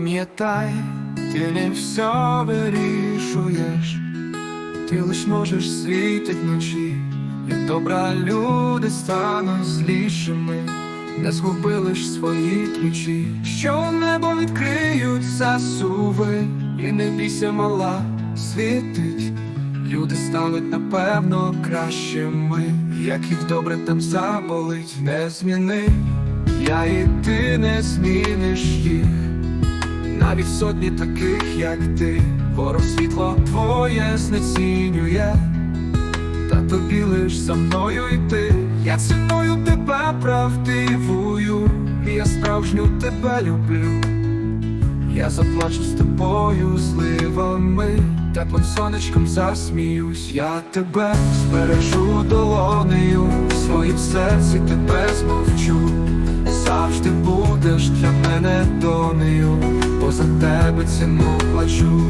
Пам'ятай, ти не все вирішуєш, ти лиш можеш світить вночі, як добра люди стануть злішими, не згубили ж свої ключі, що небо відкриються суви, і не бійся мала світить. Люди стануть напевно кращими, як їх добре там заболить, не зміни, я і ти не зміниш їх, навіть сотні таких, як ти, ворог світло твоє знецінює, та тобі лиш за мною йти. Я ціною тебе правдивую, і я справжню тебе люблю. Я заплачу з тобою зливами, теплим сонечком засміюсь, я тебе збережу долонею, в своїм серці тебе змовчу, завжди будеш для мене донею, за тебе ціну плачу.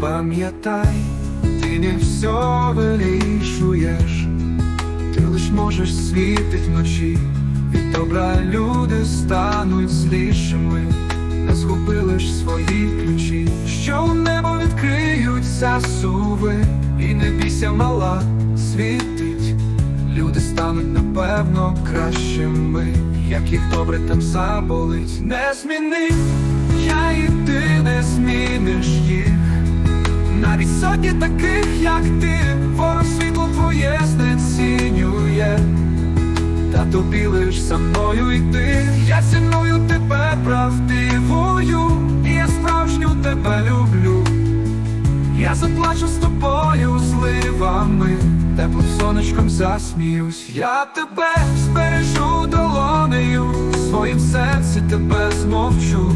Пам'ятай, ти не все вирішуєш, ти лиш можеш світить вночі, від добра люди стануть злішими, не згубили ж свої ключі, відкриються суви, і не бійся мала світить, люди стануть напевно кращими, як їх добре там заболить, не зміни, я і ти не зміниш їх. Навіть сотні таких, як ти, ворог світло твоє знецінює, та тобі лиш за мною йти. Я ціную тебе правдивою, Я заплачу з тобою зливами, теплим сонечком засміюсь. Я тебе збережу долонею, в своїм серці тебе змовчу.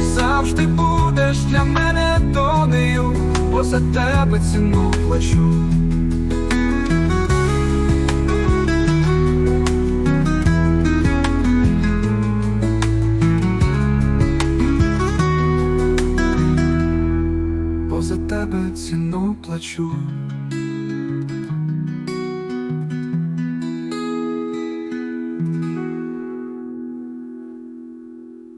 Завжди будеш для мене донею, бо за тебе ціну плачу. За тебе ціну плачу.